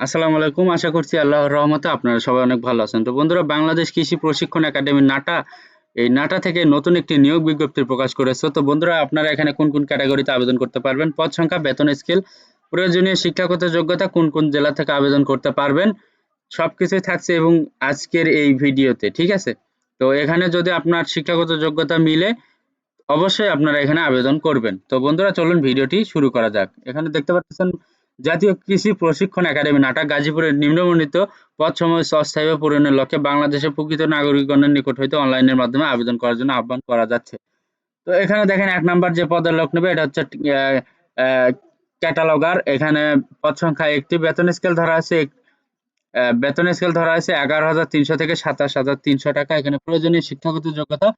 আসসালামু আলাইকুম। আশা করছি আল্লাহর রহমতে আপনারা সবাই অনেক ভালো আছেন। তো বন্ধুরা, বাংলাদেশ কৃষি প্রশিক্ষণ একাডেমি নাটা, এই নাটা থেকে নতুন একটি নিয়োগ বিজ্ঞপ্তি প্রকাশ করেছে। তো বন্ধুরা, আপনারা এখানে কোন কোন ক্যাটাগরিতে আবেদন করতে পারবেন? পদ সংখ্যা, বেতন স্কেল, প্রয়োজনীয় শিক্ষাগত যোগ্যতা, কোন কোন জেলা থেকে আবেদন করতে পারবেন, সবকিছুই থাকছে এবং আজকের এই ভিডিওতে, ঠিক আছে? তো এখানে যদি আপনার শিক্ষাগত যোগ্যতা মিলে, অবশ্যই আপনারা এখানে আবেদন করবেন। তো বন্ধুরা, চলুন ভিডিওটি শুরু করা যাক। এখানে দেখতে পাচ্ছেন জাতীয় কৃষি প্রশিক্ষণ একাডেমি, নাটক গাজীপুরের নিম্নবর্ণিত পদ সময় অস্থায়ীভাবে পূরণের লক্ষ্যে বাংলাদেশের প্রকৃত নাগরিকগণের নিকট হইতে অনলাইনের মাধ্যমে আবেদন করার জন্য আহ্বান করা যাচ্ছে। তো এখানে দেখেন এক নাম্বার যে পদের লোক নেবে, এটা হচ্ছে ক্যাটালগার। এখানে পদ সংখ্যা একটি বেতন স্কেল ধরা আছে বেতন স্কেল ধরা আছে এগারো হাজার তিনশো থেকে সাতাশ হাজার তিনশো টাকা। এখানে প্রয়োজনীয় শিক্ষাগত যোগ্যতা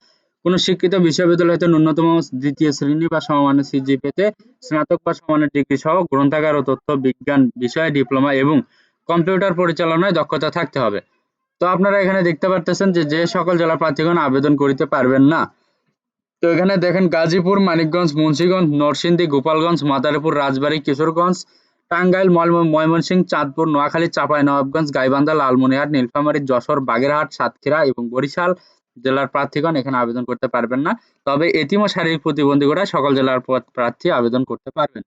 কোন শিক্ষিত বিশ্ববিদ্যালয় হতে ন্যূনতম দ্বিতীয় শ্রেণি বা সমমানের সিজিপিতে স্নাতক বা সমানের ডিগ্রি সহ গ্রন্থাগার ও তথ্য বিজ্ঞান বিষয়ে ডিপ্লোমা এবং কম্পিউটার পরিচালনায় দক্ষতা থাকতে হবে। তো আপনারা এখানে দেখতে পারতেছেন যে যে সকল জেলা প্রার্থীগণ আবেদন করিতে পারবেন না। তো এখানে দেখেন গাজীপুর, মানিকগঞ্জ, মুন্সিগঞ্জ, নরসিংদী, গোপালগঞ্জ, মাদারীপুর, রাজবাড়ী, কিশোরগঞ্জ, টাঙ্গাইল ময়ম- ময়মনসিংহ, চাঁদপুর, নোয়াখালী, চাঁপাইনবাবগঞ্জ, গাইবান্ধা, লালমনিরহাট, নীলফামারী, যশোর, বাগেরহাট, সাতক্ষীরা এবং বরিশাল জেলার প্রার্থীগণ এখানে আবেদন করতে পারবেন না। তবে এতিম ও শারীরিক প্রতিবন্ধীরা সকল জেলার প্রার্থী আবেদন করতে পারবেন।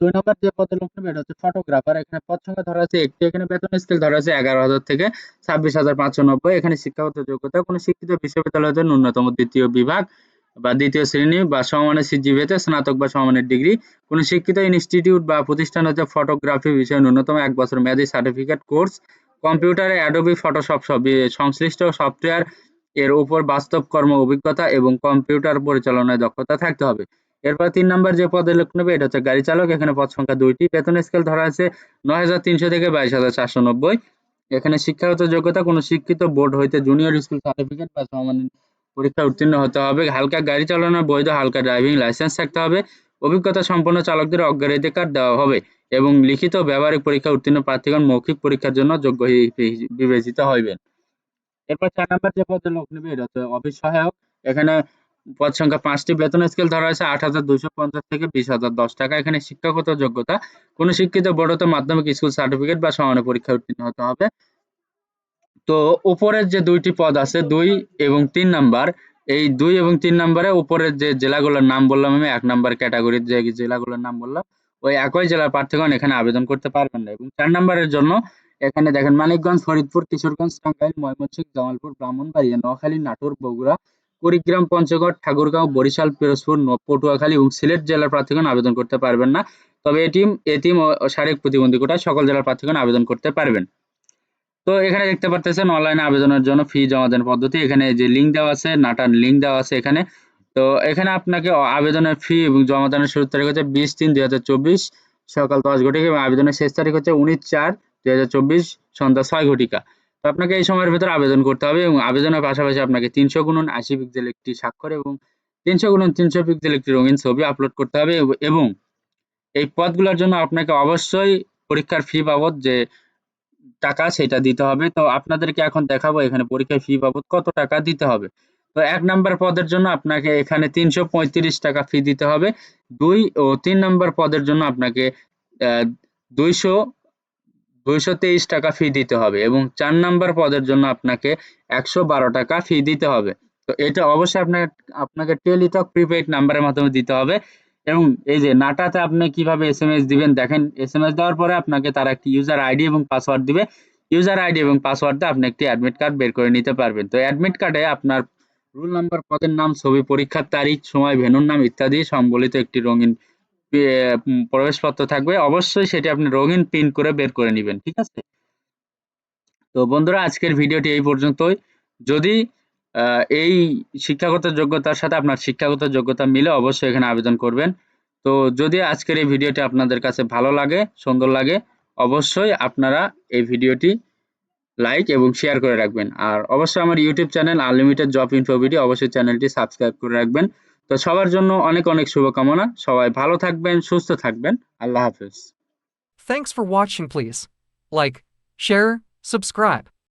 দুই নম্বর যে এটা হচ্ছে ফটোগ্রাফার এখানে পদ সংখ্যা ধরা আছে একটি, এখানে বেতন স্কেল ধরা আছে এগারো হাজার থেকে ছাব্বিশ হাজার পাঁচশো নব্বই। এখানে শিক্ষাগত যোগ্যতা, কোনো শিক্ষিত বিশ্ববিদ্যালয় ন্যূনতম দ্বিতীয় বিভাগ বা দ্বিতীয় শ্রেণি বা সমমানের সিজিপিতে স্নাতক বা সমমানের ডিগ্রি। কোনো শিক্ষিত ইনস্টিটিউট বা প্রতিষ্ঠান হতে ফটোগ্রাফি বিষয়ে ন্যূনতম এক বছর মেয়াদী সার্টিফিকেট কোর্স কম্পিউটারে অ্যাডোবি ফটোশপ সংশ্লিষ্ট সফটওয়্যার এর উপর বাস্তব কর্ম, অভিজ্ঞতা এবং কম্পিউটার পরিচালনায় দক্ষতা থাকতে হবে। এরপর তিন নম্বর যে পদে লোক নেবে, এটা হচ্ছে গাড়ি চালক। এখানে পদ সংখ্যা দুইটি। বেতন স্কেল ধরা আছে নয় হাজার তিনশো থেকে বাইশ হাজার চারশো নব্বই। এখানে শিক্ষাগত যোগ্যতা, কোনো শিক্ষিত বোর্ড হইতে জুনিয়র স্কুল সার্টিফিকেট বা সমমানের পরীক্ষা উত্তীর্ণ হতে হবে। হালকা গাড়ি চালানোর বৈধ হালকা ড্রাইভিং লাইসেন্স থাকতে হবে। অভিজ্ঞতা সম্পন্ন চালকদের অগ্রাধিকার দেওয়া হবে। এবং লিখিত ব্যবহারিক পরীক্ষা উত্তীর্ণ প্রার্থীগণ মৌখিক পরীক্ষার জন্য যোগ্য বিবেচিত হইবেন। এরপর চার নাম্বার যে পদে লোক নেবে, এটা হচ্ছে অফিস সহায়ক। এখানে পদ সংখ্যা পাঁচটি, বেতন স্কেল ধরা হয়েছে আট হাজার দুইশো পঞ্চাশ থেকে বিশ হাজার দশ টাকা। এখানে শিক্ষাগত যোগ্যতা, কোনো শিক্ষিত বড়তে মাধ্যমিক স্কুল সার্টিফিকেট বা সমানের পরীক্ষা উত্তীর্ণ হতে হবে। তো উপরের যে দুইটি পদ আছে, দুই এবং তিন নাম্বার, এই দুই এবং তিন নাম্বারে উপরের যে জেলাগুলোর নাম বললাম আমি, এক নাম্বার ক্যাটাগরির যে জেলাগুলোর নাম বললাম ওই একই জেলার প্রার্থীগণ এখানে আবেদন করতে পারবেন না। এবং চার নাম্বারের জন্য এখানে দেখেন, মানিকগঞ্জ, ফরিদপুর, কিশোরগঞ্জ, টাঙ্গাইল, ময়মনসিংহ, জামালপুর, ব্রাহ্মণবাড়িয়া, নোয়াখালী, নাটোর, বগুড়া, কুড়িগ্রাম, পঞ্চগড়, ঠাকুরগাঁও, বরিশাল, পিরোজপুর পটুয়াখালী এবং সিলেট জেলার প্রার্থীগণ আবেদন করতে পারবেন না। তবে এটিম এটিম ও শারীরিক প্রতিবন্ধী কোটায় সকল জেলার প্রার্থীগণ আবেদন করতে পারবেন। তো এখানে দেখতে পারতেছেন, অনলাইনে আবেদনের জন্য ফি জমা দেওয়ার পদ্ধতি। এখানে যে লিঙ্ক দেওয়া আছে, নাটার লিঙ্ক দেওয়া আছে এখানে। তো এখানে আপনাকে আবেদনের ফি এবং জমা দানের শুরুর তারিখ হচ্ছে বিশ তিন দুই হাজার চব্বিশ, সকাল দশ ঘটিকা এবং আবেদনের শেষ তারিখ হচ্ছে উনিশ চার দুই হাজার চব্বিশ, সন্ধ্যা ছয় ঘটিকা। তো আপনাকে এই সময়ের ভিতরে আবেদন করতে হবে এবং আবেদনের পাশাপাশি আপনাকে তিনশো গুণন আশি পিক্সেল একটি স্বাক্ষর এবং তিনশো গুণন তিনশো পিক্সেল একটি রঙিন ছবি আপলোড করতে হবে এবং এই পদগুলোর জন্য আপনাকে অবশ্যই পরীক্ষার ফি বাবদ যে টাকা সেটা দিতে হবে। তো আপনাদেরকে এখন দেখাবো এখানে পরীক্ষার ফি বাবদ কত টাকা দিতে হবে। তো এক নাম্বার পদের জন্য আপনাকে এখানে তিনশো পঁয়ত্রিশ টাকা ফি দিতে হবে। দুই ও তিন নাম্বার পদের জন্য আপনাকে দুইশো দুইশো তেইশ টাকা ফি দিতে হবে এবং চার নাম্বার পদের জন্য আপনাকে একশো বারো টাকা ফি দিতে হবে। তো এটা অবশ্যই আপনাকে আপনাকে টেলিটক প্রিপেইড নাম্বারের মাধ্যমে দিতে হবে এবং এই যে নাটাতে আপনি কীভাবে এসএমএস দিবেন দেখেন এসএমএস দেওয়ার পরে আপনাকে তারা একটি ইউজার আইডি এবং পাসওয়ার্ড দিবে। ইউজার আইডি এবং পাসওয়ার্ড দিয়ে আপনি একটি অ্যাডমিট কার্ড বের করে নিতে পারবেন। তো অ্যাডমিট কার্ডে আপনার রোল নাম্বার পদের নাম, ছবি, পরীক্ষার তারিখ, সময় ভেন্যুর নাম ইত্যাদি সম্বলিত একটি রঙিন প্রবেশপত্র থাকবে। অবশ্যই সেটি আপনি রঙিন প্রিন্ট করে বের করে নেবেন, ঠিক আছে? তো বন্ধুরা, আজকের ভিডিওটি এই পর্যন্তই। যদি এই শিক্ষাগত যোগ্যতার সাথে আপনার শিক্ষাগত যোগ্যতা মিলে অবশ্যই এখানে আবেদন করবেন। তো যদি আজকের এই ভিডিওটি আপনাদের কাছে ভালো লাগে, সুন্দর লাগে, অবশ্যই আপনারা এই ভিডিওটি লাইক এবং শেয়ার করে রাখবেন। আর অবশ্যই আমার YouTube channel unlimited job info video অবশ্যই চ্যানেলটি সাবস্ক্রাইব করে রাখবেন। তো সবার জন্য অনেক অনেক শুভকামনা। সবাই ভালো থাকবেন, সুস্থ থাকবেন। আল্লাহ হাফেজ। Thanks for watching please like share subscribe.